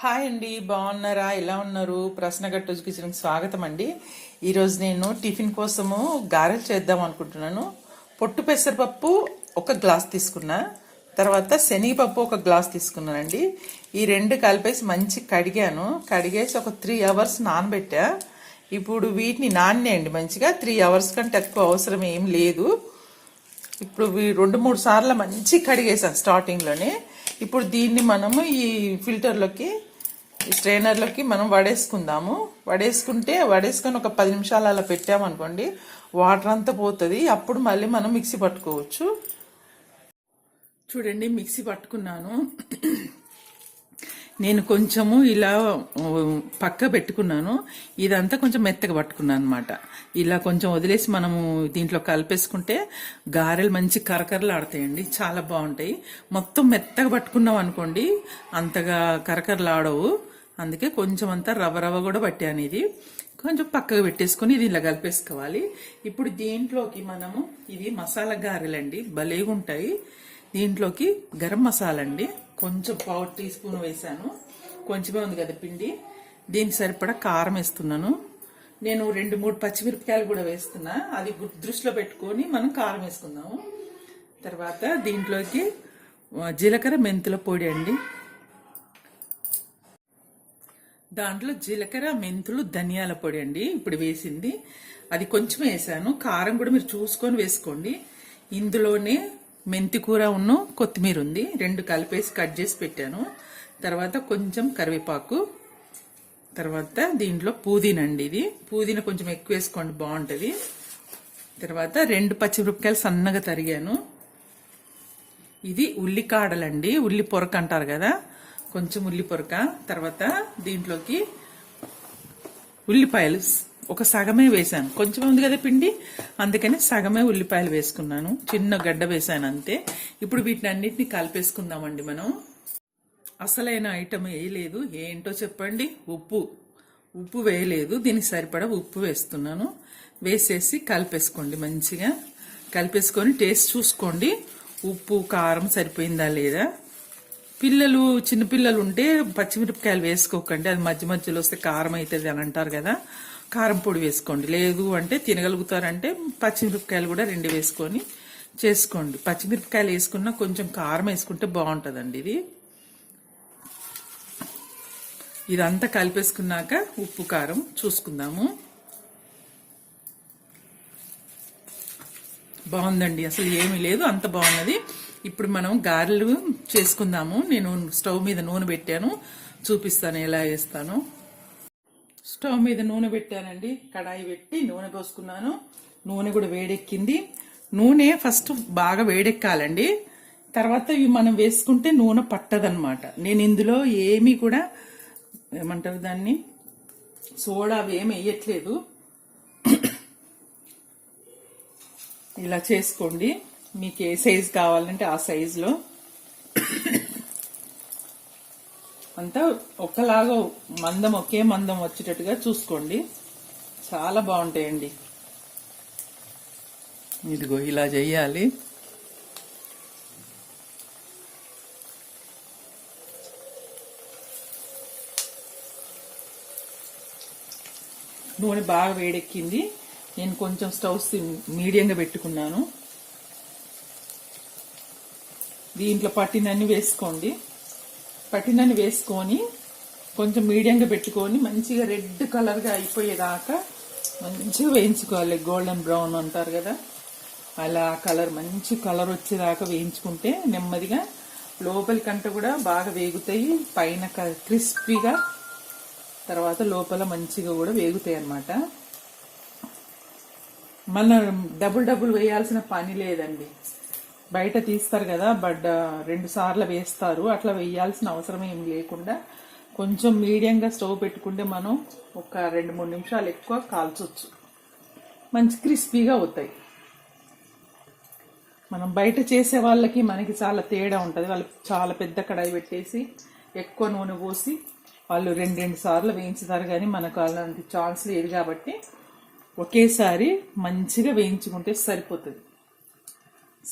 Hi అండి బాగున్నారా? ఎలా ఉన్నారు? ప్రశ్న గట్టు కిచెన్కి స్వాగతం అండి. ఈరోజు నేను టిఫిన్ కోసము గారెలు చేద్దాం అనుకుంటున్నాను. పొట్టు పెసరపప్పు ఒక గ్లాస్ తీసుకున్నా తర్వాత శనగపప్పు ఒక గ్లాస్ తీసుకున్నానండి. ఈ రెండు కలిపేసి మంచి కడిగాను. కడిగేసి ఒక త్రీ అవర్స్ నానబెట్టా. ఇప్పుడు వీటిని నానేయండి మంచిగా. త్రీ అవర్స్ కంటే ఎక్కువ అవసరం ఏం లేదు. ఇప్పుడు రెండు మూడు సార్లు మంచి కడిగేసాను స్టార్టింగ్లోనే. ఇప్పుడు దీన్ని మనము ఈ ఫిల్టర్లోకి ఈ స్ట్రైనర్లోకి మనం వడేసుకుందాము. వడేసుకుంటే వడేసుకొని ఒక పది నిమిషాలు అలా పెట్టామనుకోండి వాటర్ అంతా పోతుంది. అప్పుడు మళ్ళీ మనం మిక్సీ పట్టుకోవచ్చు. చూడండి మిక్సీ పట్టుకున్నాను. నేను కొంచెము ఇలా పక్క పెట్టుకున్నాను. ఇదంతా కొంచెం మెత్తగా పట్టుకున్నాను అనమాట ఇలా కొంచెం వదిలేసి మనము దీంట్లో కలిపేసుకుంటే గారెలు మంచి కరకరలు ఆడతాయండి చాలా బాగుంటాయి. మొత్తం మెత్తగా పట్టుకున్నాం అనుకోండి అంతగా కరకరలు ఆడవు అందుకే కొంచెం అంతా రవ్వ రవ్వ కూడా పట్టాను ఇది. కొంచెం పక్కకు పెట్టేసుకొని ఇది ఇలా కలిపేసుకోవాలి. ఇప్పుడు దీంట్లోకి మనము ఇది మసాలా గారెలండి భలేగా ఉంటాయి దీంట్లోకి గరం మసాలా అండి కొంచెం పావు టీ స్పూన్ వేసాను కొంచెమే ఉంది కదా పిండి. దీనికి సరిపడా కారం వేస్తున్నాను. నేను రెండు మూడు పచ్చిమిరపకాయలు కూడా వేస్తున్నా. అది దృష్టిలో పెట్టుకొని మనం కారం వేసుకుందాము. తర్వాత దీంట్లోకి జీలకర్ర మెంతుల పొడి అండి. దాంట్లో జీలకర్ర మెంతులు ధనియాల పొడి అండి. ఇప్పుడు వేసింది. అది కొంచెం వేసాను. కారం కూడా మీరు చూసుకొని వేసుకోండి. ఇందులోనే మెంతి కూర ఉన్న కొత్తిమీర ఉంది. రెండు కలిపేసి కట్ చేసి పెట్టాను. తర్వాత కొంచెం కరివేపాకు. తర్వాత దీంట్లో పుదీనా అండి ఇది. పుదీనా కొంచెం ఎక్కువ వేసుకోండి బాగుంటుంది. తర్వాత రెండు పచ్చిమిరపకాయలు సన్నగా తరిగాను. ఇది ఉల్లికాడలండి. ఉల్లి పొరక అంటారు కదా. కొంచెం ఉల్లి పొరక తర్వాత దీంట్లోకి ఉల్లిపాయలు. ఒక సగమే వేసాను కొంచెం ఉంది కదా పిండి? అందుకని సగమే ఉల్లిపాయలు వేసుకున్నాను. చిన్న గడ్డ వేసాను అంతే. ఇప్పుడు వీటిని అన్నిటిని కలిపేసుకుందామండి మనం. అసలైన ఐటమ్ వేయలేదు ఏంటో చెప్పండి. ఉప్పు. ఉప్పు వేయలేదు. దీనికి సరిపడా ఉప్పు వేస్తున్నాను. వేసేసి కలిపేసుకోండి మంచిగా. కలిపేసుకొని టేస్ట్ చూసుకోండి. ఉప్పు కారం సరిపోయిందా లేదా? పిల్లలు చిన్నపిల్లలు ఉంటే పచ్చిమిరపకాయలు వేసుకోకండి. అది మధ్య మధ్యలో వస్తే కారం అవుతుంది అని అంటారు కదా. కారం పొడి వేసుకోండి. లేదు అంటే తినగలుగుతారంటే పచ్చిమిరపకాయలు కూడా రెండు వేసుకొని చేసుకోండి. పచ్చిమిరపకాయలు వేసుకున్నా కొంచెం కారం వేసుకుంటే బాగుంటుందండి ఇది. ఇదంతా కలిపేసుకున్నాక ఉప్పు కారం చూసుకుందాము. బాగుందండి. అసలు ఏమీ లేదు. అంత బాగున్నది. ఇప్పుడు మనం గారెలు చేసుకుందాము. నేను స్టవ్ మీద నూనె పెట్టాను. చూపిస్తాను ఎలా వేస్తాను స్టవ్ మీద నూనె పెట్టానండి. కడాయి పెట్టి నూనె పోసుకున్నాను. నూనె కూడా వేడెక్కింది. నూనె ఫస్ట్ బాగా వేడెక్కాలండి. తర్వాత ఇవి మనం వేసుకుంటే నూనె పట్టదనమాట నేను ఇందులో ఏమీ కూడా ఏమంటారు దాన్ని? సోడా అవి ఏమి వేయట్లేదు. ఇలా చేసుకోండి. మీకు ఏ సైజ్ కావాలంటే ఆ సైజులో అంతా ఒకలాగా మందం ఒకే మందం వచ్చేటట్టుగా చూసుకోండి. చాలా బాగుంటాయండి. ఇదిగో ఇలా చేయాలి. నూనె బాగా వేడెక్కింది. నేను కొంచెం స్టవ్ మీడియంగా పెట్టుకున్నాను. దీంట్లో పట్టినన్ని వేసుకోండి. పట్టినన్ని వేసుకొని కొంచెం మీడియంగా పెట్టుకొని మంచిగా రెడ్ కలర్గా అయిపోయేదాకా మంచిగా వేయించుకోవాలి. గోల్డెన్ బ్రౌన్ అంటారు కదా. అలా కలర్ మంచి కలర్ వచ్చేదాకా వేయించుకుంటే నెమ్మదిగా లోపలికంటే కూడా బాగా వేగుతాయి. పైన క్రిస్పీగా తర్వాత లోపల మంచిగా కూడా వేగుతాయి అన్నమాట. మనం డబుల్ డబుల్ వేయాల్సిన పని లేదండి. బయట తీస్తారు కదా బట్ రెండు సార్లు వేస్తారు. అట్లా వేయాల్సిన అవసరం ఏం లేకుండా కొంచెం మీడియంగా స్టవ్ పెట్టుకుంటే మనం ఒక రెండు మూడు నిమిషాలు ఎక్కువ కాల్చొచ్చు. మంచి క్రిస్పీగా అవుతాయి. మనం బయట చేసే వాళ్ళకి మనకి చాలా తేడా ఉంటుంది. వాళ్ళు చాలా పెద్ద కడాయి పెట్టేసి ఎక్కువ నూనె పోసి వాళ్ళు రెండు రెండు సార్లు వేయించుతారు కానీ మనకు అలాంటి ఛాన్స్ లేదు కాబట్టి ఒకేసారి మంచిగా వేయించుకుంటే సరిపోతుంది.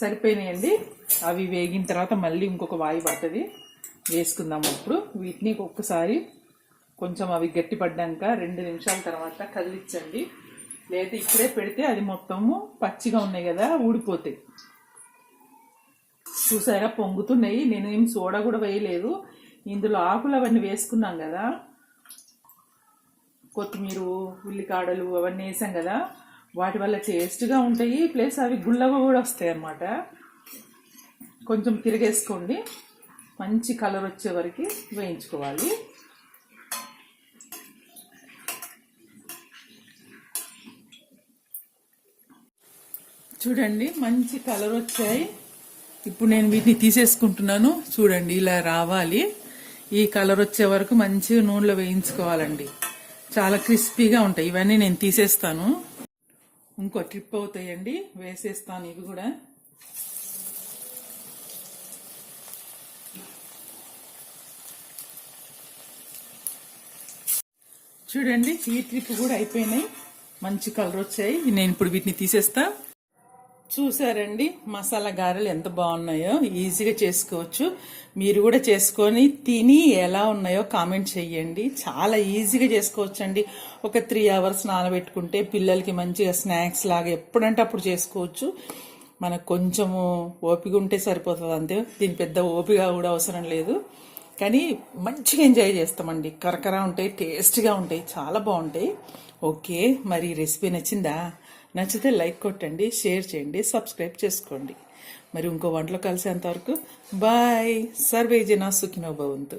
సరిపోయినాయండి. అవి వేగిన తర్వాత మళ్ళీ ఇంకొక వాయి పడుతుంది. వేసుకుందాము ఇప్పుడు వీటిని ఒక్కసారి కొంచెం అవి గట్టిపడ్డాక రెండు నిమిషాల తర్వాత కదిలించండి. లేదా ఇప్పుడే పెడితే అది మొత్తము పచ్చిగా ఉన్నాయి కదా ఊడిపోతాయి. చూసారా? పొంగుతున్నాయి. నేను ఏం సోడా కూడా వేయలేదు. ఇందులో ఆకులు అవన్నీ వేసుకున్నాం కదా. కొత్తిమీర ఉల్లికాడలు అవన్నీ వేసాం కదా. వాటి వల్ల టేస్ట్గా ఉంటాయి. ప్లస్ అవి గుల్లగా కూడా వస్తాయి అన్నమాట. కొంచెం తిరిగేసుకోండి. మంచి కలర్ వచ్చే వరకు వేయించుకోవాలి. చూడండి మంచి కలర్ వచ్చాయి. ఇప్పుడు నేను వీటిని తీసేసుకుంటున్నాను. చూడండి ఇలా రావాలి. ఈ కలర్ వచ్చే వరకు మంచి నూనెలో వేయించుకోవాలండి. చాలా క్రిస్పీగా ఉంటాయి. ఇవన్నీ నేను తీసేస్తాను. ఇంకో ట్రిప్ అవుతాయండి. వేసేస్తాను ఇవి కూడా. చూడండి ఈ ట్రిప్ కూడా అయిపోయినాయి. మంచి కలర్ వచ్చాయి. నేను ఇప్పుడు వీటిని తీసేస్తా. చూసారండి? మసాలా గారెలు ఎంత బాగున్నాయో. ఈజీగా చేసుకోవచ్చు. మీరు కూడా చేసుకొని తిని ఎలా ఉన్నాయో కామెంట్ చేయండి. చాలా ఈజీగా చేసుకోవచ్చు అండి ఒక త్రీ అవర్స్ నానబెట్టుకుంటే పిల్లలకి మంచిగా స్నాక్స్ లాగా ఎప్పుడంటే అప్పుడు చేసుకోవచ్చు. మనకు కొంచెము ఓపిక ఉంటే సరిపోతుంది అంతే. దీని పెద్ద ఓపిక కూడా అవసరం లేదు. కానీ మంచిగా ఎంజాయ్ చేస్తామండి. కరకర ఉంటాయి టేస్ట్గా ఉంటాయి చాలా బాగుంటాయి. ఓకే మరి రెసిపీ నచ్చిందా? నచ్చితే లైక్ కొట్టండి షేర్ చేయండి సబ్స్క్రైబ్ చేసుకోండి. మరి ఇంకో వంటలో కలిసేంతవరకు బాయ్. సర్వే జనా సుఖినో భవంతు.